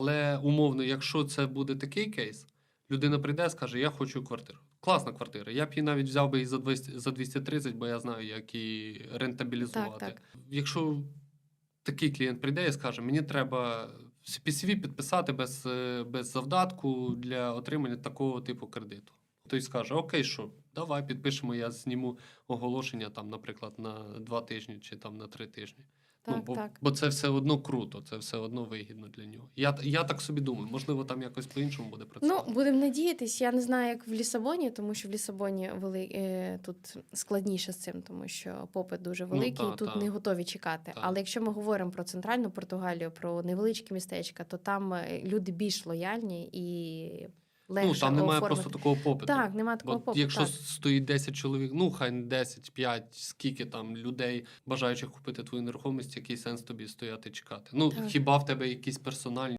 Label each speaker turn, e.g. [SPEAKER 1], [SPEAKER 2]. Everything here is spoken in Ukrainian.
[SPEAKER 1] Але умовно, якщо це буде такий кейс, людина прийде і скаже: Я хочу квартиру. Класна квартира. Я б її навіть взяв би і за 200, за 230, бо я знаю, як її рентабілізувати.
[SPEAKER 2] Так, так.
[SPEAKER 1] Якщо такий клієнт прийде і скаже, мені треба CPCV підписати без, е, без завдатку для отримання такого типу кредиту. Той скаже: Окей, що, давай підпишемо, я зніму оголошення там, наприклад, на два тижні чи там на три тижні.
[SPEAKER 2] Так,
[SPEAKER 1] ну, бо,
[SPEAKER 2] так.
[SPEAKER 1] бо це все одно круто, це все одно вигідно для нього. Я, я так собі думаю, можливо, там якось по-іншому буде працювати.
[SPEAKER 2] Ну, будемо надіятись. Я не знаю, як в Лісабоні, тому що в Лісабоні вели... е, тут складніше з цим, тому що попит дуже
[SPEAKER 1] Ну,
[SPEAKER 2] великий,
[SPEAKER 1] та,
[SPEAKER 2] і тут
[SPEAKER 1] та.
[SPEAKER 2] не готові чекати.
[SPEAKER 1] Та.
[SPEAKER 2] Але якщо ми говоримо про центральну Португалію, про невеличкі містечка, то там е, люди більш лояльні і легше
[SPEAKER 1] ну, там немає
[SPEAKER 2] оформити.
[SPEAKER 1] просто такого попиту.
[SPEAKER 2] Так, немає такого
[SPEAKER 1] Бо
[SPEAKER 2] попиту.
[SPEAKER 1] якщо
[SPEAKER 2] так.
[SPEAKER 1] стоїть 10 чоловік, ну хай не 10, 5, скільки там людей, бажаючих купити твою нерухомість, який сенс тобі стояти чекати? Ну
[SPEAKER 2] Так.
[SPEAKER 1] хіба в тебе якісь персональні